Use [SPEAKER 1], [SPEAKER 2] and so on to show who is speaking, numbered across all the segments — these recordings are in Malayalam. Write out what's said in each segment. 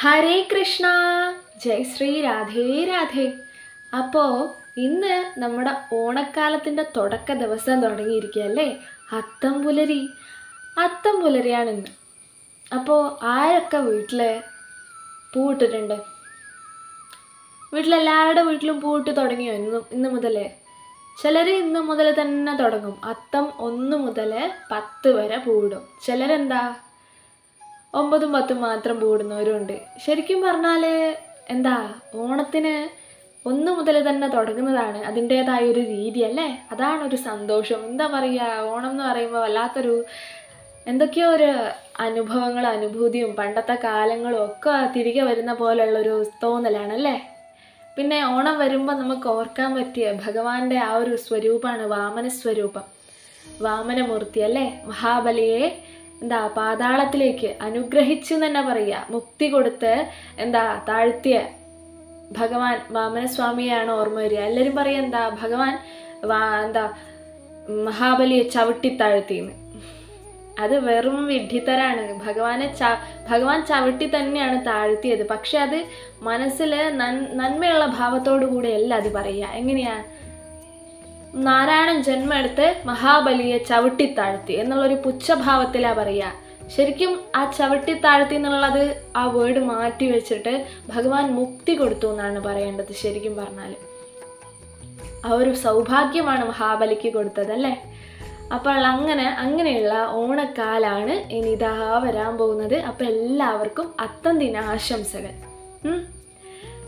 [SPEAKER 1] ഹരേ കൃഷ്ണ. ജയ് ശ്രീ രാധേ രാധേ. അപ്പോൾ ഇന്ന് നമ്മുടെ ഓണക്കാലത്തിന്റെ തുടക്ക ദിവസം തുടങ്ങിയിരിക്കുകയല്ലേ? അത്തം പുലരി അത്തം പുലരിയാണ് ഇന്ന് അപ്പോൾ ആരൊക്കെ വീട്ടിൽ പൂവിട്ടിട്ടുണ്ട്? വീട്ടിലെല്ലാവരുടെ വീട്ടിലും പൂവിട്ട് തുടങ്ങിയോ ഇന്ന് ഇന്ന് മുതലേ? ചിലർ ഇന്ന് മുതൽ തന്നെ തുടങ്ങും. അത്തം ഒന്ന് മുതൽ പത്ത് വരെ പൂവിടും. ചിലരെന്താ? ഒമ്പതും പത്തും മാത്രം പൂടുന്നവരുണ്ട് ശരിക്കും പറഞ്ഞാൽ എന്താ ഓണത്തിന് ഒന്ന് മുതൽ തന്നെ തുടങ്ങുന്നതാണ് അതിന്റേതായ ഒരു രീതി അല്ലേ? അതാണ് ഒരു സന്തോഷം. എന്താ പറയുക ഓണം എന്ന് പറയുമ്പോൾ വല്ലാത്തൊരു എന്തൊക്കെയോ ഒരു അനുഭവങ്ങൾ അനുഭൂതിയും പണ്ടത്തെ കാലങ്ങളും ഒക്കെ തിരികെ വരുന്ന പോലുള്ളൊരു തോന്നലാണല്ലേ പിന്നെ ഓണം വരുമ്പോൾ നമുക്ക് ഓർക്കാൻ പറ്റിയ ഭഗവാന്റെ ആ ഒരു സ്വരൂപമാണ് വാമന സ്വരൂപം വാമനമൂർത്തി അല്ലേ? മഹാബലിയെ എന്താ പാതാളത്തിലേക്ക് അനുഗ്രഹിച്ചു തന്നെ പറയുക. മുക്തി കൊടുത്ത് എന്താ താഴ്ത്തിയ ഭഗവാൻ വാമനസ്വാമിയാണ് ഓർമ്മ വരിക. എല്ലാവരും പറയും എന്താ ഭഗവാൻ വാ എന്താ മഹാബലിയെ ചവിട്ടി താഴ്ത്തിന്ന് അത് വെറും വിഡ്ഢിത്തരാണ്. ഭഗവാനെ ച ഭഗവാൻ ചവിട്ടി തന്നെയാണ് താഴ്ത്തിയത്. പക്ഷെ അത് മനസ്സിൽ നന്മയുള്ള ഭാവത്തോടു കൂടെയല്ല അത് പറയുക. എങ്ങനെയാ? നാരായണൻ ജന്മം എടുത്ത് മഹാബലിയെ ചവിട്ടിത്താഴ്ത്തി എന്നുള്ളൊരു പുച്ഛഭാവത്തിലാ പറയുക. ശരിക്കും ആ ചവിട്ടിത്താഴ്ത്തി എന്നുള്ളത് ആ വേർഡ് മാറ്റി വെച്ചിട്ട് ഭഗവാൻ മുക്തി കൊടുത്തു എന്നാണ് പറയേണ്ടത് ശരിക്കും പറഞ്ഞാൽ ആ ഒരു സൗഭാഗ്യമാണ് മഹാബലിക്ക് കൊടുത്തത് അല്ലേ? അപ്പോൾ അങ്ങനെ അങ്ങനെയുള്ള ഓണക്കാലാണ് ഇനി ഇതാ വരാൻ പോകുന്നത്. അപ്പോൾ എല്ലാവർക്കും അത്തം ദിനാശംസകൾ.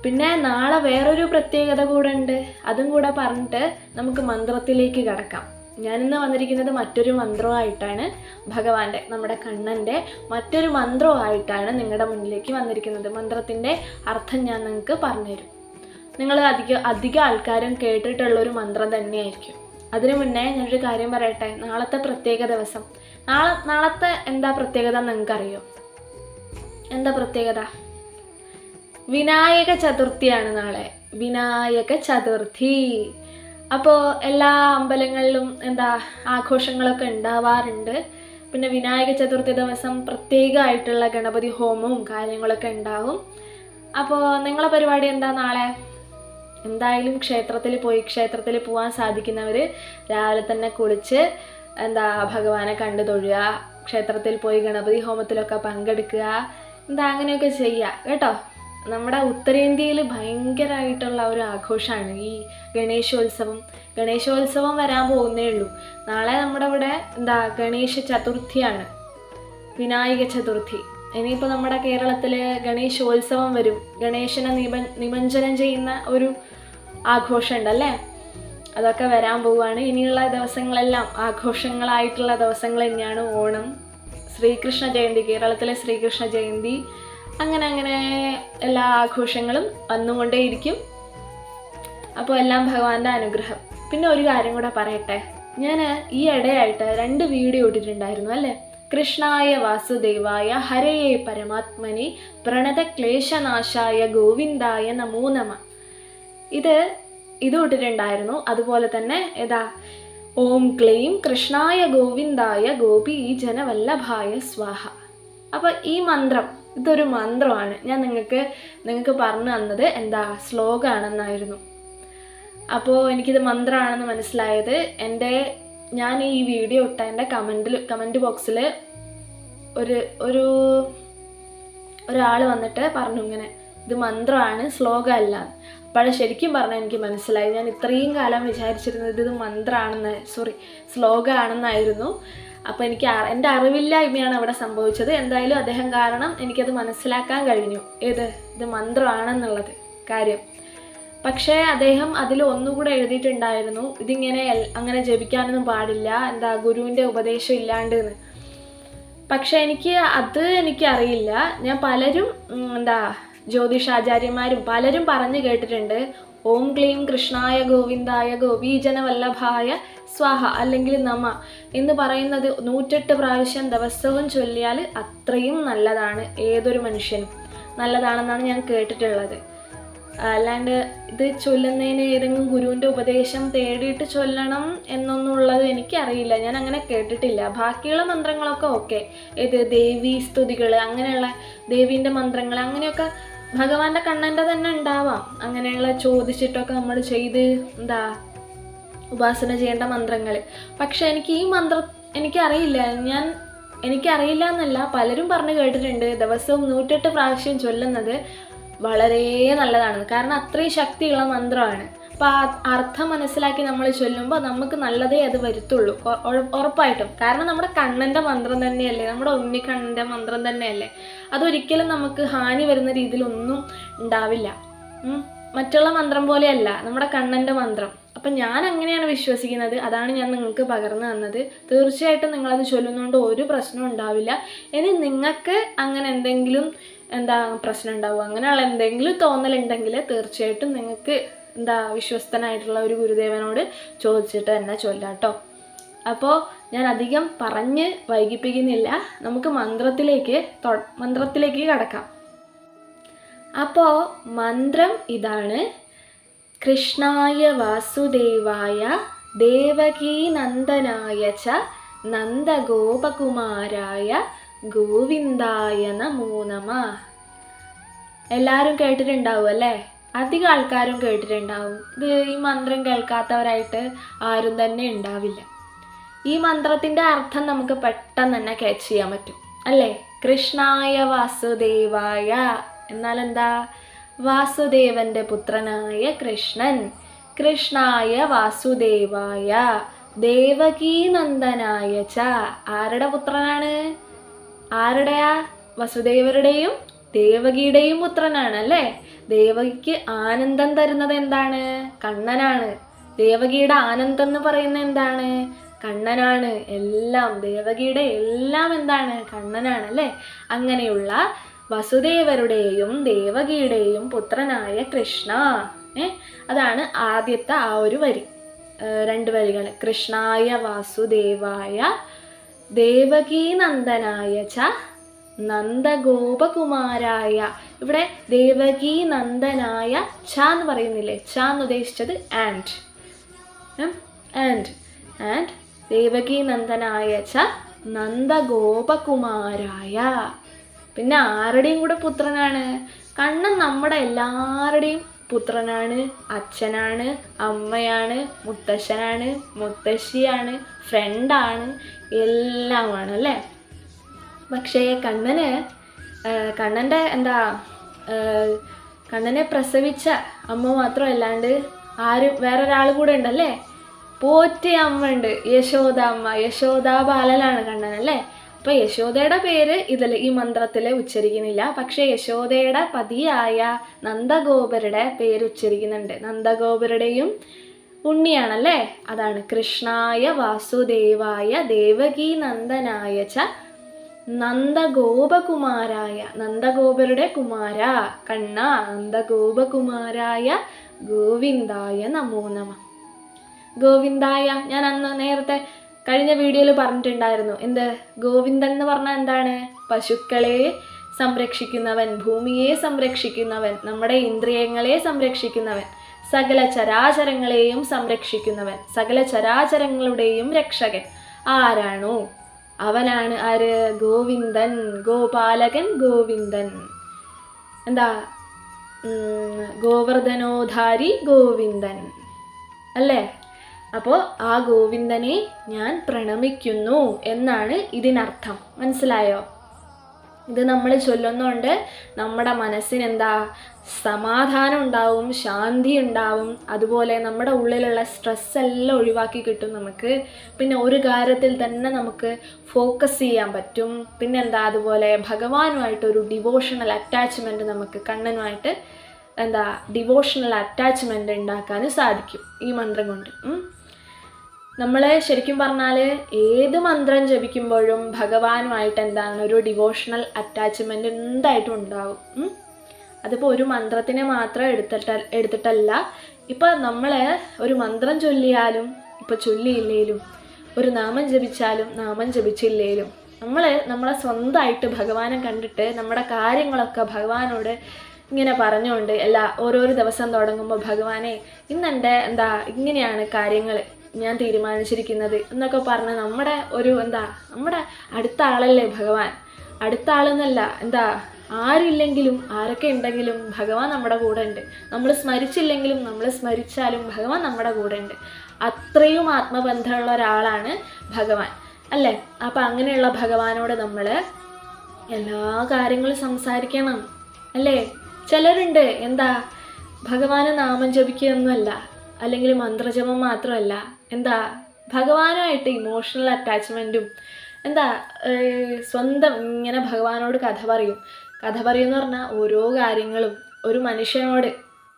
[SPEAKER 1] പിന്നെ നാളെ വേറൊരു പ്രത്യേകത കൂടെ ഉണ്ട് അതും കൂടെ പറഞ്ഞിട്ട് നമുക്ക് മന്ത്രത്തിലേക്ക് കടക്കാം. ഞാനിന്ന് വന്നിരിക്കുന്നത് മറ്റൊരു മന്ത്രമായിട്ടാണ് ഭഗവാന്റെ നമ്മുടെ കണ്ണന്റെ മറ്റൊരു മന്ത്രമായിട്ടാണ് നിങ്ങളുടെ മുന്നിലേക്ക് വന്നിരിക്കുന്നത്. മന്ത്രത്തിന്റെ അർത്ഥം ഞാൻ നിങ്ങൾക്ക് പറഞ്ഞുതരും. നിങ്ങൾ അധികം അധികം ആൾക്കാരും കേട്ടിട്ടുള്ള ഒരു മന്ത്രം തന്നെയായിരിക്കും. അതിനു മുന്നേ ഞാനൊരു കാര്യം പറയട്ടെ? നാളത്തെ പ്രത്യേക ദിവസം. നാളെ നാളത്തെ എന്താ പ്രത്യേകത നിങ്ങൾക്കറിയോ? എന്താ പ്രത്യേകത? വിനായക ചതുർത്ഥിയാണ് നാളെ. വിനായക ചതുർത്ഥി. അപ്പോൾ എല്ലാ അമ്പലങ്ങളിലും എന്താ ആഘോഷങ്ങളൊക്കെ ഉണ്ടാവാറുണ്ട്. പിന്നെ വിനായക ചതുർത്ഥി ദിവസം പ്രത്യേകമായിട്ടുള്ള ഗണപതി ഹോമവും കാര്യങ്ങളൊക്കെ ഉണ്ടാവും. അപ്പോൾ നിങ്ങളെ പരിപാടി എന്താ നാളെ? എന്തായാലും ക്ഷേത്രത്തിൽ പോയി ക്ഷേത്രത്തിൽ പോകാൻ സാധിക്കുന്നവർ രാവിലെ തന്നെ കുളിച്ച് എന്താ ഭഗവാനെ കണ്ടു തൊഴുക ക്ഷേത്രത്തിൽ പോയി ഗണപതി ഹോമത്തിലൊക്കെ പങ്കെടുക്കുക എന്താ അങ്ങനെയൊക്കെ ചെയ്യുക കേട്ടോ? നമ്മുടെ ഉത്തരേന്ത്യയിൽ ഭയങ്കരമായിട്ടുള്ള ഒരു ആഘോഷമാണ് ഈ ഗണേശോത്സവം. ഗണേശോത്സവം വരാൻ പോകുന്നേ ഉള്ളൂ. നാളെ നമ്മുടെ ഇവിടെ എന്താ ഗണേശ ചതുർത്ഥിയാണ്. വിനായക ചതുർത്ഥി. ഇനിയിപ്പോൾ നമ്മുടെ കേരളത്തിൽ ഗണേശോത്സവം വരും. ഗണേശനെ നിമ നിമഞ്ജനം ചെയ്യുന്ന ഒരു ആഘോഷം ഉണ്ടല്ലേ അതൊക്കെ വരാൻ പോവുകയാണ്. ഇനിയുള്ള ദിവസങ്ങളെല്ലാം ആഘോഷങ്ങളായിട്ടുള്ള ദിവസങ്ങൾ തന്നെയാണ് ഓണം. ശ്രീകൃഷ്ണ ജയന്തി കേരളത്തിലെ ശ്രീകൃഷ്ണ ജയന്തി അങ്ങനെ അങ്ങനെ എല്ലാ ആഘോഷങ്ങളും വന്നുകൊണ്ടേയിരിക്കും അപ്പോൾ എല്ലാം ഭഗവാന്റെ അനുഗ്രഹം. പിന്നെ ഒരു കാര്യം കൂടെ പറയട്ടെ. ഞാൻ ഈ ഇടയായിട്ട് രണ്ട് വീഡിയോ ഇട്ടിട്ടുണ്ടായിരുന്നു അല്ലേ? കൃഷ്ണായ വാസുദേവായ ഹരയേ പരമാത്മനെ പ്രണത ക്ലേശനാശായ ഗോവിന്ദായ നമോ നമ. ഇത് ഇത് ഇട്ടിട്ടുണ്ടായിരുന്നു. അതുപോലെ തന്നെ ഏതാ? ഓം ക്ലീം കൃഷ്ണായ ഗോവിന്ദായ ഗോപി ജനവല്ലഭായ സ്വാഹ. അപ്പോൾ ഈ മന്ത്രം ഇതൊരു മന്ത്രമാണ്. ഞാൻ നിങ്ങൾക്ക് നിങ്ങൾക്ക് പറഞ്ഞു തന്നത് എന്താ ശ്ലോകമാണെന്നായിരുന്നു അപ്പോൾ എനിക്കിത് മന്ത്രമാണെന്ന് മനസ്സിലായത് എന്റെ ഞാൻ ഈ വീഡിയോ ഇട്ട എന്റെ കമന്റിൽ കമന്റ് ബോക്സിൽ ഒരു ഒരു ഒരാൾ വന്നിട്ട് പറഞ്ഞു ഇങ്ങനെ ഇത് മന്ത്രമാണ് ശ്ലോകമല്ല. അപ്പോഴേ ശരിക്കും പറഞ്ഞാൽ എനിക്ക് മനസ്സിലായി ഞാൻ ഇത്രയും കാലം വിചാരിച്ചിരുന്നത് ഇത് മന്ത്രമാണെന്ന് സോറി ശ്ലോകമാണെന്നായിരുന്നു അപ്പോൾ എനിക്ക് എന്റെ അറിവില്ലായ്മയാണ് അവിടെ സംഭവിച്ചത്. എന്തായാലും അദ്ദേഹം കാരണം എനിക്കത് മനസ്സിലാക്കാൻ കഴിഞ്ഞു. ഏത്? ഇത് മന്ത്രമാണെന്നുള്ളത് കാര്യം. പക്ഷേ അദ്ദേഹം അതിൽ ഒന്നുകൂടെ എഴുതിയിട്ടുണ്ടായിരുന്നു. ഇതിങ്ങനെ അങ്ങനെ ജപിക്കാനൊന്നും പാടില്ല. എന്താ ഗുരുവിന്റെ ഉപദേശം ഇല്ലാണ്ട് എന്ന് പക്ഷെ എനിക്ക് അത് എനിക്കറിയില്ല. ഞാൻ പലരും എന്താ ജ്യോതിഷാചാര്യന്മാരും പലരും പറഞ്ഞു കേട്ടിട്ടുണ്ട്. ഓം ക്ലീം കൃഷ്ണായ ഗോവിന്ദായ ഗോപീജന വല്ലഭായ സ്വാഹ അല്ലെങ്കിൽ നമ എന്ന് പറയുന്നത് നൂറ്റെട്ട് പ്രാവശ്യം ദിവസവും ചൊല്ലിയാൽ അത്രയും നല്ലതാണ് ഏതൊരു മനുഷ്യനും. നല്ലതാണെന്നാണ് ഞാൻ കേട്ടിട്ടുള്ളത്. അല്ലാണ്ട് ഇത് ചൊല്ലുന്നതിന് ഏതെങ്കിലും ഗുരുവിന്റെ ഉപദേശം തേടിയിട്ട് ചൊല്ലണം എന്നൊന്നുള്ളത് എനിക്കറിയില്ല. ഞാൻ അങ്ങനെ കേട്ടിട്ടില്ല. ബാക്കിയുള്ള മന്ത്രങ്ങളൊക്കെ ഓക്കെ. ഇത് ദേവി സ്തുതികൾ അങ്ങനെയുള്ള ദേവീന്റെ മന്ത്രങ്ങൾ അങ്ങനെയൊക്കെ ഭഗവാന്റെ കണ്ണന്റെ തന്നെ ഉണ്ടാവാം. അങ്ങനെയുള്ള ചോദിച്ചിട്ടൊക്കെ നമ്മൾ ചെയ്ത് എന്താ ഉപാസന ചെയ്യേണ്ട മന്ത്രങ്ങൾ. പക്ഷെ എനിക്ക് ഈ മന്ത്രം എനിക്കറിയില്ല. ഞാൻ എനിക്കറിയില്ല എന്നല്ല പലരും പറഞ്ഞു കേട്ടിട്ടുണ്ട്. ദിവസവും നൂറ്റെട്ട് പ്രാവശ്യം ചൊല്ലുന്നത് വളരെ നല്ലതാണ്. കാരണം അത്രയും ശക്തിയുള്ള മന്ത്രമാണ്. അപ്പോൾ ആ അർത്ഥം മനസ്സിലാക്കി നമ്മൾ ചൊല്ലുമ്പോൾ നമുക്ക് നല്ലതേ അത് വരുത്തുള്ളൂ. ഉറപ്പായിട്ടും. കാരണം നമ്മുടെ കണ്ണന്റെ മന്ത്രം തന്നെയല്ലേ? നമ്മുടെ ഉണ്ണിക്കണ്ണന്റെ മന്ത്രം തന്നെയല്ലേ? അതൊരിക്കലും നമുക്ക് ഹാനി വരുന്ന രീതിയിലൊന്നും ഉണ്ടാവില്ല. മറ്റുള്ള മന്ത്രം പോലെയല്ല. നമ്മുടെ കണ്ണന്റെ മന്ത്രം. അപ്പം ഞാൻ അങ്ങനെയാണ് വിശ്വസിക്കുന്നത്. അതാണ് ഞാൻ നിങ്ങൾക്ക് പകർന്നു തന്നത്. തീർച്ചയായിട്ടും നിങ്ങളത് ചൊല്ലുന്നതുകൊണ്ട് ഒരു പ്രശ്നവും ഉണ്ടാവില്ല. ഇനി നിങ്ങൾക്ക് അങ്ങനെ എന്തെങ്കിലും എന്താ പ്രശ്നം ഉണ്ടാവുക അങ്ങനെയുള്ള എന്തെങ്കിലും തോന്നലുണ്ടെങ്കിൽ തീർച്ചയായിട്ടും നിങ്ങൾക്ക് എന്താ വിശ്വസ്തനായിട്ടുള്ള ഒരു ഗുരുദേവനോട് ചോദിച്ചിട്ട് തന്നെ ചൊല്ലാട്ടോ അപ്പോൾ ഞാൻ അധികം പറഞ്ഞ് വൈകിപ്പിക്കുന്നില്ല. നമുക്ക് മന്ത്രത്തിലേക്ക് മന്ത്രത്തിലേക്ക് കടക്കാം. അപ്പോൾ മന്ത്രം ഇതാണ്. കൃഷ്ണായ വാസുദേവായ ദേവകീനന്ദനായ ച നന്ദഗോപകുമാരായ ഗോവിന്ദായ നമോ നമ. എല്ലാവരും കേട്ടിട്ടുണ്ടാവും അല്ലേ? അധികം ആൾക്കാരും കേട്ടിട്ടുണ്ടാവും. ഇത് ഈ മന്ത്രം കേൾക്കാത്തവരായിട്ട് ആരും തന്നെ ഉണ്ടാവില്ല. ഈ മന്ത്രത്തിന്റെ അർത്ഥം നമുക്ക് പെട്ടെന്ന് തന്നെ ക്യാച്ച് ചെയ്യാൻ പറ്റും. അല്ലേ? കൃഷ്ണായ വാസുദേവായ. എന്നാൽ എന്താ? വാസുദേവന്റെ പുത്രനായ കൃഷ്ണൻ. കൃഷ്ണായ വാസുദേവായ ദേവകീനന്ദനായ ച. ആരുടെ പുത്രനാണ്? ആരുടെയാ വസുദേവരുടെയും ദേവകിയുടെയും പുത്രനാണ് അല്ലേ? ദേവകിക്ക് ആനന്ദം തരുന്നത് എന്താണ്? കണ്ണനാണ്. ദേവകിയുടെ ആനന്ദം എന്ന് പറയുന്നത് എന്താണ്? കണ്ണനാണ്. എല്ലാം ദേവകിയുടെ എല്ലാം എന്താണ്? കണ്ണനാണ് അല്ലേ? അങ്ങനെയുള്ള വസുദേവരുടെയും ദേവകിയുടെയും പുത്രനായ കൃഷ്ണ. ഏ? അതാണ് ആദ്യത്തെ ആ ഒരു വരി. രണ്ട് വരികൾ. കൃഷ്ണായ വാസുദേവായ ദേവകീനന്ദനായ ച നന്ദഗോപകുമാരായ. ഇവിടെ ദേവകീ നന്ദനായ ച എന്ന് പറയുന്നില്ലേ? ച എന്ന് ഉദ്ദേശിച്ചത് ആൻഡ് ആൻഡ് ആൻഡ് ദേവകീ നന്ദനായ ച നന്ദഗോപകുമാരായ. പിന്നെ ആരുടെയും കൂടെ പുത്രനാണ്? കണ്ണൻ നമ്മുടെ എല്ലാവരുടെയും പുത്രനാണ്. അച്ഛനാണ് അമ്മയാണ് മുത്തശ്ശനാണ് മുത്തശ്ശിയാണ് ഫ്രണ്ടാണ് എല്ലാമാണ് അല്ലേ? പക്ഷേ കണ്ണന് കണ്ണന്റെ എന്താ കണ്ണനെ പ്രസവിച്ച അമ്മ മാത്രമല്ലാണ്ട് ആരും വേറൊരാൾ കൂടെ ഉണ്ടല്ലേ? പോറ്റിയ അമ്മ ഉണ്ട്. യശോദ അമ്മ. യശോദ ബാലനാണ് കണ്ണൻ അല്ലേ? അപ്പൊ യശോദയുടെ പേര് ഇതിൽ ഈ മന്ത്രത്തിൽ ഉച്ചരിക്കുന്നില്ല. പക്ഷേ യശോദയുടെ പതിയായ നന്ദഗോപരുടെ പേര് ഉച്ചരിക്കുന്നുണ്ട്. നന്ദഗോപരുടെയും ഉണ്ണിയാണല്ലേ? അതാണ്. കൃഷ്ണായ വാസുദേവായ ദേവകീ നന്ദനായ ച നന്ദഗോപകുമാരായ നന്ദഗോപരുടെ കുമാര. കണ്ണ നന്ദഗോപകുമാരായ ഗോവിന്ദായ നമോ നമ. ഗോവിന്ദായ ഞാൻ അന്ന് നേരത്തെ കഴിഞ്ഞ വീഡിയോയിൽ പറഞ്ഞിട്ടുണ്ടായിരുന്നു. എന്ത്? ഗോവിന്ദൻ എന്ന് പറഞ്ഞാൽ എന്താണ്? പശുക്കളെ സംരക്ഷിക്കുന്നവൻ ഭൂമിയെ സംരക്ഷിക്കുന്നവൻ നമ്മുടെ ഇന്ദ്രിയങ്ങളെ സംരക്ഷിക്കുന്നവൻ സകല ചരാചരങ്ങളെയും സംരക്ഷിക്കുന്നവൻ സകല ചരാചരങ്ങളുടെയും രക്ഷകൻ. ആരാണോ? അവനാണ് ആര്? ഗോവിന്ദൻ ഗോപാലകൻ ഗോവിന്ദൻ. എന്താ? ഗോവർദ്ധനോധാരി ഗോവിന്ദൻ. അല്ലേ? അപ്പോൾ ആ ഗോവിന്ദനെ ഞാൻ പ്രണമിക്കുന്നു എന്നാണ് ഇതിനർത്ഥം. മനസ്സിലായോ? ഇത് നമ്മൾ ചൊല്ലുന്നതുകൊണ്ട് നമ്മുടെ മനസ്സിനെന്താ? സമാധാനം ഉണ്ടാവും ശാന്തി ഉണ്ടാവും. അതുപോലെ നമ്മുടെ ഉള്ളിലുള്ള സ്ട്രെസ് എല്ലാം ഒഴിവാക്കി കിട്ടും നമുക്ക്. പിന്നെ ഒരു കാര്യത്തിൽ തന്നെ നമുക്ക് ഫോക്കസ് ചെയ്യാൻ പറ്റും. പിന്നെ എന്താ? അതുപോലെ ഭഗവാനുമായിട്ട് ഒരു ഡിവോഷണൽ അറ്റാച്ച്മെന്റ് നമുക്ക് കണ്ണനുമായിട്ട് എന്താ? ഡിവോഷണൽ അറ്റാച്ച്മെന്റ് ഉണ്ടാക്കാനും സാധിക്കും ഈ മന്ത്രം കൊണ്ട്. നമ്മൾ ശരിക്കും പറഞ്ഞാൽ ഏത് മന്ത്രം ജപിക്കുമ്പോഴും ഭഗവാനുമായിട്ട് എന്താണ് ഒരു ഡിവോഷണൽ അറ്റാച്ച്മെന്റ് എന്തായിട്ടും ഉണ്ടാവും. അതിപ്പോൾ ഒരു മന്ത്രത്തിനെ മാത്രം എടുത്തിട്ട് എടുത്തിട്ടല്ല ഇപ്പം നമ്മൾ ഒരു മന്ത്രം ചൊല്ലിയാലും ഇപ്പോൾ ചൊല്ലിയില്ലേലും ഒരു നാമം ജപിച്ചാലും നാമം ജപിച്ചില്ലേലും നമ്മൾ നമ്മളെ സ്വന്തമായിട്ട് ഭഗവാനെ കണ്ടിട്ട് നമ്മുടെ കാര്യങ്ങളൊക്കെ ഭഗവാനോട് ഇങ്ങനെ പറഞ്ഞുകൊണ്ട് എല്ലാ ഓരോരോ ദിവസം തുടങ്ങുമ്പോൾ ഭഗവാനെ ഇന്നെന്റെ എന്താ ഇങ്ങനെയാണ് കാര്യങ്ങൾ ഞാൻ തീരുമാനിച്ചിരിക്കുന്നത് എന്നൊക്കെ പറഞ്ഞ് നമ്മുടെ ഒരു എന്താ നമ്മുടെ അടുത്ത ആളല്ലേ ഭഗവാൻ? അടുത്ത ആളെന്നല്ല എന്താ ആരില്ലെങ്കിലും ആരൊക്കെ ഉണ്ടെങ്കിലും ഭഗവാൻ നമ്മുടെ കൂടെ ഉണ്ട്. നമ്മൾ സ്മരിച്ചില്ലെങ്കിലും നമ്മൾ സ്മരിച്ചാലും ഭഗവാൻ നമ്മുടെ കൂടെ ഉണ്ട്. അത്രയും ആത്മബന്ധമുള്ള ഒരാളാണ് ഭഗവാൻ അല്ലേ? അപ്പം അങ്ങനെയുള്ള ഭഗവാനോട് നമ്മൾ എല്ലാ കാര്യങ്ങളും സംസാരിക്കണം അല്ലേ? ചിലരുണ്ട് എന്താ ഭഗവാന് നാമം ജപിക്കുകയൊന്നുമല്ല അല്ലെങ്കിൽ മന്ത്രജപം മാത്രമല്ല എന്താ ഭഗവാനുമായിട്ട് ഇമോഷണൽ അറ്റാച്ച്മെന്റും എന്താ സ്വന്തം ഇങ്ങനെ ഭഗവാനോട് കഥ പറയും. കഥ പറയുമെന്ന് പറഞ്ഞാൽ ഓരോ കാര്യങ്ങളും ഒരു മനുഷ്യനോട്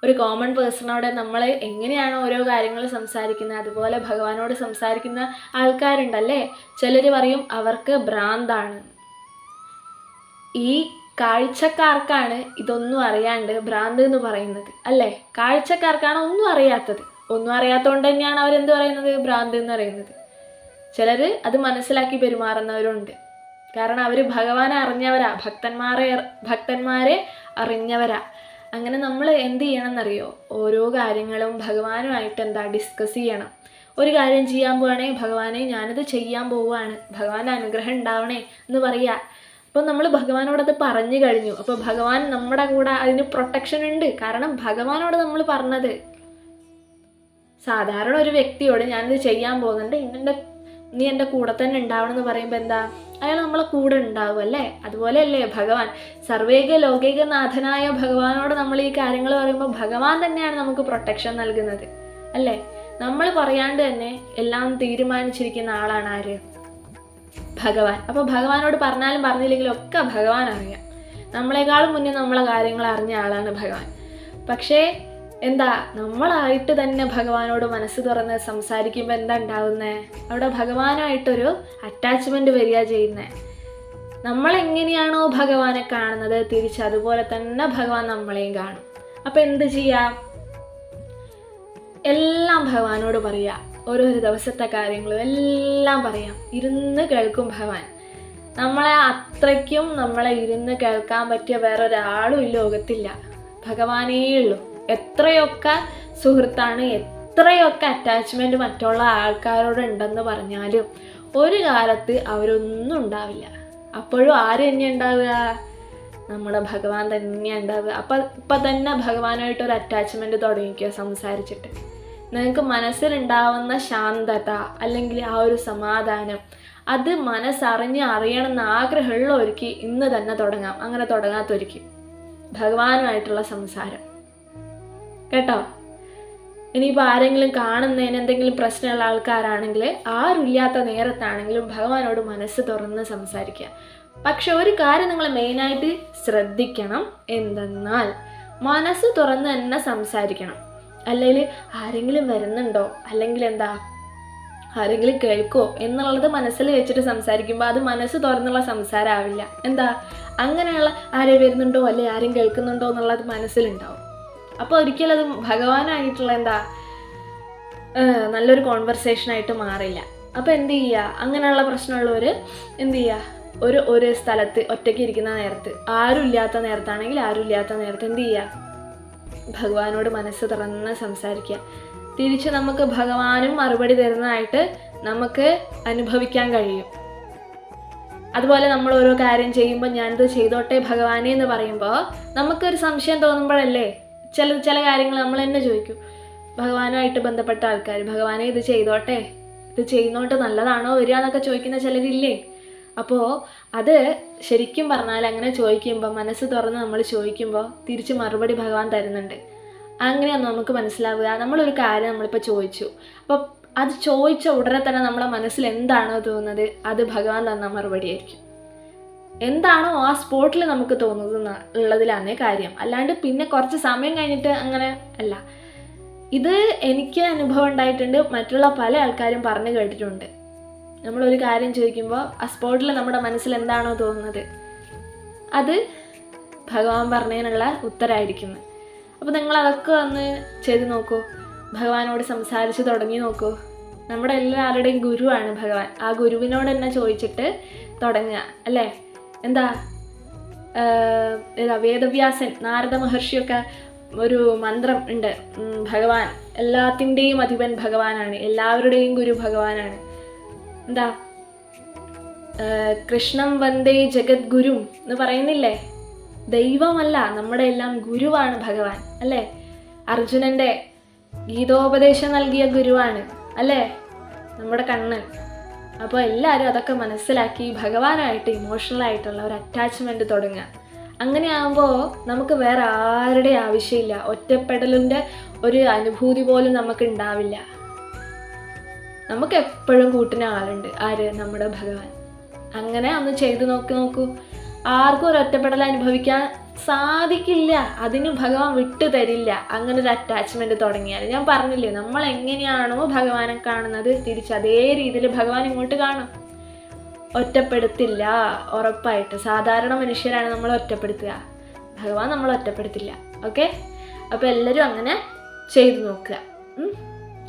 [SPEAKER 1] ഒരു കോമൺ പേഴ്സണോട് നമ്മൾ എങ്ങനെയാണ് ഓരോ കാര്യങ്ങൾ സംസാരിക്കുന്നത്? അതുപോലെ ഭഗവാനോട് സംസാരിക്കുന്ന ആൾക്കാരുണ്ടല്ലേ? ചിലർ പറയും അവർക്ക് ഭ്രാന്താണ്. ഈ കാഴ്ചക്കാർക്കാണ് ഇതൊന്നും അറിയാണ്ട് ഭ്രാന്ത് എന്ന് പറയുന്നത് അല്ലേ? കാഴ്ചക്കാർക്കാണ് ഒന്നും അറിയാത്തത്. ഒന്നും അറിയാത്തതുകൊണ്ട് തന്നെയാണ് അവരെന്ത് പറയുന്നത്? ഭ്രാന്ത് എന്ന് പറയുന്നത്. ചിലർ അത് മനസ്സിലാക്കി പെരുമാറുന്നവരുണ്ട്. കാരണം അവർ ഭഗവാനെ അറിഞ്ഞവരാ. ഭക്തന്മാരെ ഭക്തന്മാരെ അറിഞ്ഞവരാ. അങ്ങനെ നമ്മൾ എന്ത് ചെയ്യണം എന്നറിയോ ഓരോ കാര്യങ്ങളും ഭഗവാനുമായിട്ട് എന്താ ഡിസ്കസ് ചെയ്യണം. ഒരു കാര്യം ചെയ്യാൻ പോവുകയാണെങ്കിൽ ഭഗവാനെ ഞാനത് ചെയ്യാൻ പോവുകയാണ് ഭഗവാന്റെ അനുഗ്രഹം ഉണ്ടാവണേ എന്ന് പറയുക അപ്പോൾ നമ്മൾ ഭഗവാനോടത് പറഞ്ഞു കഴിഞ്ഞു. അപ്പോൾ ഭഗവാൻ നമ്മുടെ കൂടെ അതിന് പ്രൊട്ടക്ഷൻ ഉണ്ട്. കാരണം ഭഗവാനോട് നമ്മൾ പറഞ്ഞത് സാധാരണ ഒരു വ്യക്തിയോട് ഞാനിത് ചെയ്യാൻ പോകുന്നുണ്ട്. ഇന്നെ നീ എന്റെ കൂടെ തന്നെ ഉണ്ടാവണം എന്ന് പറയുമ്പോൾ എന്താ? അയാൾ നമ്മളെ കൂടെ ഉണ്ടാവും അല്ലേ? അതുപോലെയല്ലേ ഭഗവാൻ. സർവേക ലോകൈക നാഥനായ ഭഗവാനോട് നമ്മൾ ഈ കാര്യങ്ങൾ പറയുമ്പോൾ ഭഗവാൻ തന്നെയാണ് നമുക്ക് പ്രൊട്ടക്ഷൻ നൽകുന്നത്. അല്ലേ? നമ്മൾ പറയാണ്ട് തന്നെ എല്ലാം തീരുമാനിച്ചിരിക്കുന്ന ആളാണ് ആര്? ഭഗവാൻ. അപ്പോൾ ഭഗവാനോട് പറഞ്ഞാലും പറഞ്ഞില്ലെങ്കിലും ഒക്കെ ഭഗവാൻ അറിയാം. നമ്മളെക്കാളും മുന്നേ നമ്മളെ കാര്യങ്ങൾ അറിഞ്ഞ ആളാണ് ഭഗവാൻ. പക്ഷേ എന്താ നമ്മളായിട്ട് തന്നെ ഭഗവാനോട് മനസ്സ് തുറന്ന് സംസാരിക്കുമ്പോൾ എന്താ ഉണ്ടാവുന്നത് അവിടെ ഭഗവാനായിട്ടൊരു അറ്റാച്ച്മെന്റ് വരിക ചെയ്യുന്നത് നമ്മളെങ്ങനെയാണോ ഭഗവാനെ കാണുന്നത് തിരിച്ച് അതുപോലെ തന്നെ ഭഗവാൻ നമ്മളെയും കാണും. അപ്പം എന്ത് ചെയ്യാം? എല്ലാം ഭഗവാനോട് പറയാം. ഓരോരോ ദിവസത്തെ കാര്യങ്ങളും എല്ലാം പറയാം. ഇരുന്ന് കേൾക്കും ഭഗവാൻ. നമ്മളെ അത്രയ്ക്കും നമ്മളെ ഇരുന്ന് കേൾക്കാൻ പറ്റിയ വേറൊരാളും ഈ ലോകത്തില്ല. ഭഗവാനേ ഉള്ളൂ. എത്രയൊക്കെ സുഹൃത്താണ് എത്രയൊക്കെ അറ്റാച്ച്മെന്റ് മറ്റുള്ള ആൾക്കാരോട് ഉണ്ടെന്ന് പറഞ്ഞാലും ഒരു കാലത്ത് അവരൊന്നും ഉണ്ടാവില്ല. അപ്പോഴും ആര് തന്നെ ഉണ്ടാവുക? നമ്മുടെ ഭഗവാൻ തന്നെ ഉണ്ടാവുക. അപ്പം ഇപ്പം തന്നെ ഭഗവാനായിട്ട് ഒരു അറ്റാച്ച്മെന്റ് തുടങ്ങിക്കുക സംസാരിച്ചിട്ട്. നിങ്ങൾക്ക് മനസ്സിലുണ്ടാവുന്ന ശാന്തത അല്ലെങ്കിൽ ആ ഒരു സമാധാനം അത് മനസ്സറിഞ്ഞ് അറിയണമെന്ന് ഒരുക്കി ഇന്ന് തന്നെ തുടങ്ങാം. അങ്ങനെ തുടങ്ങാത്തൊരുക്കി ഭഗവാനുമായിട്ടുള്ള സംസാരം. കേട്ടോ? ഇനിയിപ്പോൾ ആരെങ്കിലും കാണുന്നതിന് എന്തെങ്കിലും പ്രശ്നമുള്ള ആൾക്കാരാണെങ്കിൽ ആരുമില്ലാത്ത നേരത്താണെങ്കിലും ഭഗവാനോട് മനസ്സ് തുറന്ന് സംസാരിക്കുക. പക്ഷെ ഒരു കാര്യം നിങ്ങൾ മെയിനായിട്ട് ശ്രദ്ധിക്കണം എന്തെന്നാൽ മനസ്സ് തുറന്ന് തന്നെ സംസാരിക്കണം. അല്ലെങ്കിൽ ആരെങ്കിലും വരുന്നുണ്ടോ? അല്ലെങ്കിൽ എന്താ? ആരെങ്കിലും കേൾക്കുമോ എന്നുള്ളത് മനസ്സിൽ വെച്ചിട്ട് സംസാരിക്കുമ്പോൾ അത് മനസ്സ് തുറന്നുള്ള സംസാരമാവില്ല എന്താ? അങ്ങനെയുള്ള ആരെ വരുന്നുണ്ടോ? അല്ലെ ആരും കേൾക്കുന്നുണ്ടോ എന്നുള്ളത് മനസ്സിലുണ്ടാവും. അപ്പോൾ ഒരിക്കലും അത് ഭഗവാനായിട്ടുള്ള എന്താ നല്ലൊരു കോൺവെർസേഷനായിട്ട് മാറില്ല. അപ്പോൾ എന്ത് ചെയ്യുക അങ്ങനെയുള്ള പ്രശ്നമുള്ളവർ എന്ത് ചെയ്യുക ഒരു ഒരു സ്ഥലത്ത് ഒറ്റയ്ക്ക് ഇരിക്കുന്ന നേരത്ത് ആരും ഇല്ലാത്ത നേരത്താണെങ്കിൽ ആരും ഇല്ലാത്ത നേരത്ത് എന്ത് ചെയ്യുക ഭഗവാനോട് മനസ്സ് തുറന്ന് സംസാരിക്കുക. തിരിച്ച് നമുക്ക് ഭഗവാനും മറുപടി തരുന്നതായിട്ട് നമുക്ക് അനുഭവിക്കാൻ കഴിയും. അതുപോലെ നമ്മൾ ഓരോ കാര്യം ചെയ്യുമ്പോൾ ഞാനിത് ചെയ്തോട്ടെ ഭഗവാനെ എന്ന് പറയുമ്പോൾ നമുക്കൊരു സംശയം തോന്നുമ്പോഴല്ലേ ചില ചില കാര്യങ്ങൾ നമ്മൾ തന്നെ ചോദിക്കും. ഭഗവാനുമായിട്ട് ബന്ധപ്പെട്ട ആൾക്കാർ ഭഗവാനെ ഇത് ചെയ്തോട്ടെ? ഇത് ചെയ്യുന്നോട്ട് നല്ലതാണോ വരിക എന്നൊക്കെ ചോദിക്കുന്ന ചിലരില്ലേ? അപ്പോൾ അത് ശരിക്കും പറഞ്ഞാൽ അങ്ങനെ ചോദിക്കുമ്പോൾ മനസ്സ് തുറന്ന് നമ്മൾ ചോദിക്കുമ്പോൾ തിരിച്ച് മറുപടി ഭഗവാൻ തരുന്നുണ്ട്. അങ്ങനെയാണ് നമുക്ക് മനസ്സിലാവുക നമ്മളൊരു കാര്യം നമ്മളിപ്പോൾ ചോദിച്ചു. അപ്പോൾ അത് ചോദിച്ച ഉടനെ തന്നെ നമ്മളെ മനസ്സിൽ എന്താണോ തോന്നുന്നത് അത് ഭഗവാൻ തന്ന മറുപടി ആയിരിക്കും. എന്താണോ ആ സ്പോട്ടിൽ നമുക്ക് തോന്നുന്നത് ഉള്ളതിലാണ് കാര്യം. അല്ലാണ്ട് പിന്നെ കുറച്ച് സമയം കഴിഞ്ഞിട്ട് അങ്ങനെ അല്ല. ഇത് എനിക്ക് അനുഭവം ഉണ്ടായിട്ടുണ്ട്. മറ്റുള്ള പല ആൾക്കാരും പറഞ്ഞു കേട്ടിട്ടുണ്ട്. നമ്മളൊരു കാര്യം ചോദിക്കുമ്പോൾ ആ സ്പോട്ടിൽ നമ്മുടെ മനസ്സിൽ എന്താണോ തോന്നുന്നത്? അത് ഭഗവാൻ പറഞ്ഞതിനുള്ള ഉത്തരമായിരിക്കുന്നു അപ്പോൾ നിങ്ങൾ അതൊക്കെ ഒന്ന് ചെയ്ത് നോക്കൂ. ഭഗവാനോട് സംസാരിച്ച് തുടങ്ങി നോക്കൂ. നമ്മുടെ എല്ലാവരുടെയും ഗുരുവാണ് ഭഗവാൻ. ആ ഗുരുവിനോട് തന്നെ ചോദിച്ചിട്ട് തുടങ്ങുക അല്ലേ? എന്താ ഏതാ വേദവ്യാസൻ നാരദ മഹർഷിയൊക്കെ ഒരു മന്ത്രം ഉണ്ട്. ഭഗവാൻ എല്ലാത്തിന്റെയും അധിപൻ ഭഗവാനാണ് എല്ലാവരുടെയും ഗുരു ഭഗവാനാണ്. എന്താ കൃഷ്ണം വന്ദേ ജഗദ്ഗുരും എന്ന് പറയുന്നില്ലേ? ദൈവമല്ല നമ്മുടെ എല്ലാം ഗുരുവാണ് ഭഗവാൻ അല്ലേ? അർജുനന്റെ ഗീതോപദേശം നൽകിയ ഗുരുവാണ് അല്ലേ? നമ്മുടെ കണ്ണൻ. അപ്പോൾ എല്ലാവരും അതൊക്കെ മനസ്സിലാക്കി ഭഗവാനായിട്ട് ഇമോഷണൽ ആയിട്ടുള്ള ഒരു അറ്റാച്ച്മെന്റ് തുടങ്ങുക. അങ്ങനെ ആകുമ്പോൾ നമുക്ക് വേറെ ആരുടെ ആവശ്യമില്ല. ഒറ്റപ്പെടലിന്റെ ഒരു അനുഭൂതി പോലും നമുക്ക് ഉണ്ടാവില്ല. നമുക്ക് എപ്പോഴും കൂട്ടിന് ആളുണ്ട്. ആര്? നമ്മുടെ ഭഗവാൻ. അങ്ങനെ ഒന്ന് ചെയ്തു നോക്കി നോക്കൂ. ആർക്കും ഒരു ഒറ്റപ്പെടൽ അനുഭവിക്കാൻ സാധിക്കില്ല. അതിന് ഭഗവാൻ വിട്ടു തരില്ല. അങ്ങനെ ഒരു അറ്റാച്ച്മെന്റ് തുടങ്ങിയാൽ. ഞാൻ പറഞ്ഞില്ലേ നമ്മൾ എങ്ങനെയാണോ ഭഗവാനെ കാണുന്നത് തിരിച്ച് അതേ രീതിയിൽ ഭഗവാൻ ഇങ്ങോട്ട് കാണും. ഒറ്റപ്പെടുത്തില്ല ഉറപ്പായിട്ട്. സാധാരണ മനുഷ്യരാണ് നമ്മൾ ഒറ്റപ്പെടുത്തുക. ഭഗവാൻ നമ്മൾ ഒറ്റപ്പെടുത്തില്ല. ഓക്കെ അപ്പോൾ എല്ലാവരും അങ്ങനെ ചെയ്തു നോക്കുക.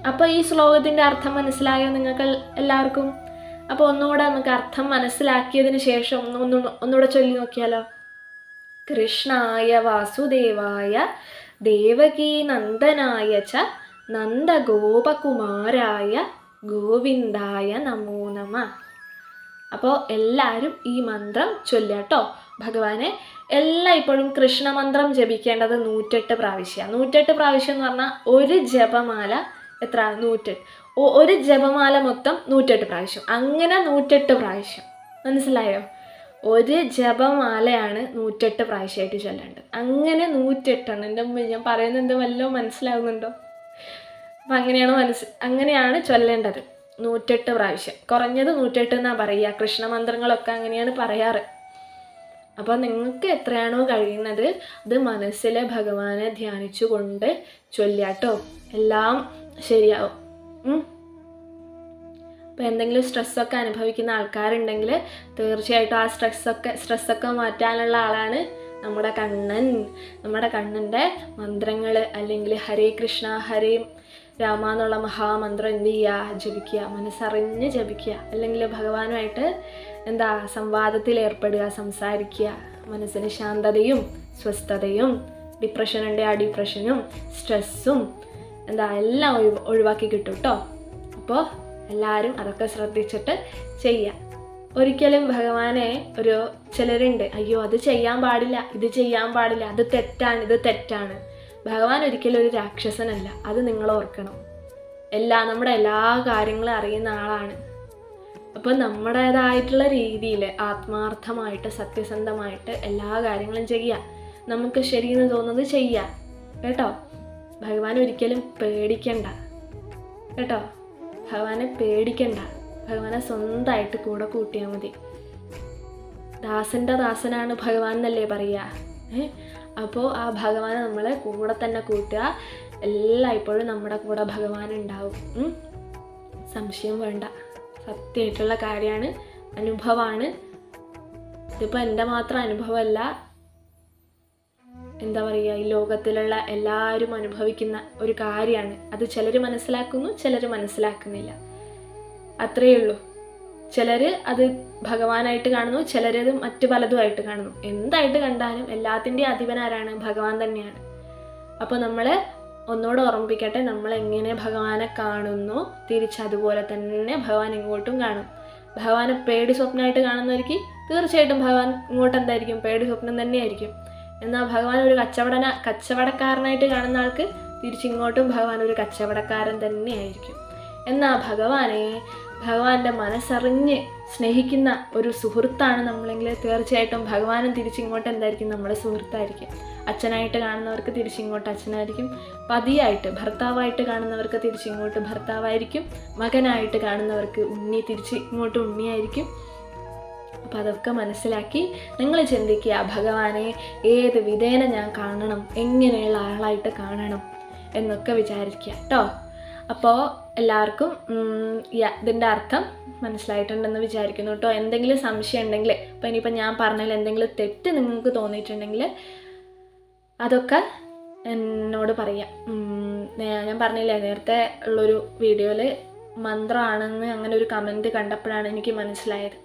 [SPEAKER 1] അപ്പോൾ ഈ ശ്ലോകത്തിന്റെ അർത്ഥം മനസ്സിലായോ നിങ്ങൾക്ക് എല്ലാവർക്കും? അപ്പോൾ ഒന്നുകൂടെ നമുക്ക് അർത്ഥം മനസ്സിലാക്കിയതിന് ശേഷം ഒന്ന് ഒന്ന് ഒന്നുകൂടെ ചൊല്ലി നോക്കിയാലോ? കൃഷ്ണായ വാസുദേവായ ദേവകീ നന്ദനായ ച നന്ദഗോപകുമാരായ ഗോവിന്ദായ നമോ നമ. അപ്പോൾ എല്ലാവരും ഈ മന്ത്രം ചൊല്ലാട്ടോ ഭഗവാനെ എല്ലാം ഇപ്പോഴും കൃഷ്ണമന്ത്രം ജപിക്കേണ്ടത് നൂറ്റെട്ട് പ്രാവശ്യമാണ് നൂറ്റെട്ട് പ്രാവശ്യം എന്ന് പറഞ്ഞാൽ ഒരു ജപമാല എത്ര? നൂറ്റെട്ട്. ഒരു ജപമാല മൊത്തം നൂറ്റെട്ട് പ്രാവശ്യം. അങ്ങനെ നൂറ്റെട്ട് പ്രാവശ്യം. മനസ്സിലായോ? ഒരു ജപമാലയാണ് നൂറ്റെട്ട് പ്രാവശ്യമായിട്ട് ചൊല്ലേണ്ടത്. അങ്ങനെ നൂറ്റെട്ടാണ് എന്റെ മുമ്പ് ഞാൻ പറയുന്നത് വല്ലതും മനസ്സിലാവുന്നുണ്ടോ? അപ്പം അങ്ങനെയാണ് മനസ്സ് അങ്ങനെയാണ് ചൊല്ലേണ്ടത്. നൂറ്റെട്ട് പ്രാവശ്യം. കുറഞ്ഞത് നൂറ്റെട്ട് എന്നാണ് പറയുക. കൃഷ്ണമന്ത്രങ്ങളൊക്കെ അങ്ങനെയാണ് പറയാറ്. അപ്പോൾ നിങ്ങൾക്ക് എത്രയാണോ കഴിയുന്നത് അത് മനസ്സിലെ ഭഗവാനെ ധ്യാനിച്ചുകൊണ്ട് ചൊല്ലാട്ടോ എല്ലാം ശരിയാവും. അപ്പോൾ എന്തെങ്കിലും സ്ട്രെസ്സൊക്കെ അനുഭവിക്കുന്ന ആൾക്കാരുണ്ടെങ്കിൽ തീർച്ചയായിട്ടും ആ സ്ട്രെസ്സൊക്കെ സ്ട്രെസ്സൊക്കെ മാറ്റാനുള്ള ആളാണ് നമ്മുടെ കണ്ണൻ. നമ്മുടെ കണ്ണന്റെ മന്ത്രങ്ങൾ അല്ലെങ്കിൽ ഹരേ കൃഷ്ണ ഹരേ രാമ എന്നുള്ള മഹാമന്ത്രം എന്ത് ചെയ്യുക ജപിക്കുക. മനസ്സറിഞ്ഞ് ജപിക്കുക. അല്ലെങ്കിൽ ഭഗവാനുമായിട്ട് എന്താ? സംവാദത്തിൽ ഏർപ്പെടുക സംസാരിക്കുക. മനസ്സിന് ശാന്തതയും സ്വസ്ഥതയും ഡിപ്രഷൻ ഉണ്ട് ആ ഡിപ്രഷനും സ്ട്രെസ്സും എന്താ എല്ലാം ഒഴിവ് ഒഴിവാക്കി കിട്ടും കേട്ടോ അപ്പോൾ എല്ലാവരും അതൊക്കെ ശ്രദ്ധിച്ചിട്ട് ചെയ്യുക ഒരിക്കലും ഭഗവാനെ ഒരു ചിലരുണ്ട് അയ്യോ അത് ചെയ്യാൻ പാടില്ല ഇത് ചെയ്യാൻ പാടില്ല അത് തെറ്റാണ് ഇത് തെറ്റാണ്. ഭഗവാൻ ഒരിക്കലും ഒരു രാക്ഷസനല്ല അത് നിങ്ങൾ ഓർക്കണം. എല്ലാ നമ്മുടെ എല്ലാ കാര്യങ്ങളും അറിയുന്ന ആളാണ്. അപ്പോൾ നമ്മുടേതായിട്ടുള്ള രീതിയിൽ ആത്മാർത്ഥമായിട്ട് സത്യസന്ധമായിട്ട് എല്ലാ കാര്യങ്ങളും ചെയ്യുക നമുക്ക് ശരിയെന്ന് തോന്നുന്നത് ചെയ്യുക കേട്ടോ? ഭഗവാൻ ഒരിക്കലും പേടിക്കണ്ട. കേട്ടോ? ഭഗവാനെ പേടിക്കണ്ട. ഭഗവാനെ സ്വന്തമായിട്ട് കൂടെ കൂട്ടിയാൽ മതി. ദാസന്റെ ദാസനാണ് ഭഗവാൻ എന്നല്ലേ പറയുക അപ്പോൾ ആ ഭഗവാനെ നമ്മൾ കൂടെ തന്നെ കൂട്ടുക. എല്ലായ്പ്പോഴും നമ്മുടെ കൂടെ ഭഗവാൻ ഉണ്ടാവും. സംശയം വേണ്ട. സത്യമായിട്ടുള്ള കാര്യമാണ്. അനുഭവമാണ് ഇതിപ്പോൾ എന്റെ മാത്രം അനുഭവമല്ല എന്താ പറയുക ഈ ലോകത്തിലുള്ള എല്ലാവരും അനുഭവിക്കുന്ന ഒരു കാര്യമാണ്. അത് ചിലർ മനസ്സിലാക്കുന്നു ചിലർ മനസ്സിലാക്കുന്നില്ല. അത്രയേ ഉള്ളൂ. ചിലർ അത് ഭഗവാനായിട്ട് കാണുന്നു ചിലരത് മറ്റു പലതുമായിട്ട് കാണുന്നു. എന്തായിട്ട് കണ്ടാലും എല്ലാത്തിന്റെയും അധിപനാരാണ് ഭഗവാൻ തന്നെയാണ്. അപ്പോൾ നമ്മൾ ഒന്നോട് ഓർമ്മിപ്പിക്കട്ടെ നമ്മൾ എങ്ങനെ ഭഗവാനെ കാണുന്നു തിരിച്ചതുപോലെ തന്നെ ഭഗവാൻ ഇങ്ങോട്ടും കാണും. ഭഗവാനെ പേടി സ്വപ്നമായിട്ട് കാണുന്നവർക്ക് തീർച്ചയായിട്ടും ഭഗവാൻ ഇങ്ങോട്ട് എന്തായിരിക്കും? പേടി സ്വപ്നം തന്നെയായിരിക്കും. എന്നാൽ ഭഗവാൻ ഒരു കച്ചവടന കച്ചവടക്കാരനായിട്ട് കാണുന്ന ആൾക്ക് തിരിച്ചിങ്ങോട്ടും ഭഗവാൻ ഒരു കച്ചവടക്കാരൻ തന്നെയായിരിക്കും. എന്നാൽ ഭഗവാനെ ഭഗവാന്റെ മനസ്സറിഞ്ഞ് സ്നേഹിക്കുന്ന ഒരു സുഹൃത്താണ് നമ്മളെങ്കിൽ തീർച്ചയായിട്ടും ഭഗവാനും തിരിച്ചിങ്ങോട്ട് എന്തായിരിക്കും? നമ്മുടെ സുഹൃത്തായിരിക്കും. അച്ഛനായിട്ട് കാണുന്നവർക്ക് തിരിച്ചിങ്ങോട്ട് അച്ഛനായിരിക്കും. പതിയായിട്ട് ഭർത്താവായിട്ട് കാണുന്നവർക്ക് തിരിച്ചിങ്ങോട്ട് ഭർത്താവായിരിക്കും. മകനായിട്ട് കാണുന്നവർക്ക് ഉണ്ണി തിരിച്ച് ഇങ്ങോട്ട് ഉണ്ണിയായിരിക്കും. അപ്പം അതൊക്കെ മനസ്സിലാക്കി നിങ്ങൾ ചിന്തിക്കുക ഭഗവാനെ ഏത് വിധേന ഞാൻ കാണണം? എങ്ങനെയുള്ള ആളായിട്ട് കാണണം? എന്നൊക്കെ വിചാരിക്കുക കേട്ടോ. അപ്പോൾ എല്ലാവർക്കും ഇതിന്റെ അർത്ഥം മനസ്സിലായിട്ടുണ്ടെന്ന് വിചാരിക്കുന്നു കേട്ടോ. എന്തെങ്കിലും സംശയം ഉണ്ടെങ്കിൽ ഇപ്പോൾ ഇനിയിപ്പോൾ ഞാൻ പറഞ്ഞതിൽ എന്തെങ്കിലും തെറ്റ് നിങ്ങൾക്ക് തോന്നിയിട്ടുണ്ടെങ്കിൽ അതൊക്കെ എന്നോട് പറയാം. ഞാൻ പറഞ്ഞില്ലേ നേരത്തെ ഉള്ളൊരു വീഡിയോയിൽ മന്ത്രമാണെന്ന് അങ്ങനെ ഒരു കമന്റ് കണ്ടപ്പോഴാണ് എനിക്ക് മനസ്സിലായത്.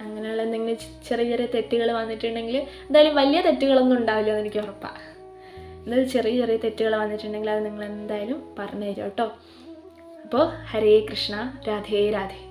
[SPEAKER 1] അങ്ങനെയുള്ള എന്തെങ്കിലും ചെറിയ ചെറിയ തെറ്റുകൾ വന്നിട്ടുണ്ടെങ്കിൽ എന്തായാലും വലിയ തെറ്റുകളൊന്നും ഉണ്ടാവില്ല എന്ന് എനിക്ക് ഉറപ്പാണ് എന്നാൽ ചെറിയ ചെറിയ തെറ്റുകൾ വന്നിട്ടുണ്ടെങ്കിൽ അത് നിങ്ങൾ എന്തായാലും പറഞ്ഞു തരും കേട്ടോ. അപ്പോൾ ഹരേ കൃഷ്ണ രാധേ രാധേ.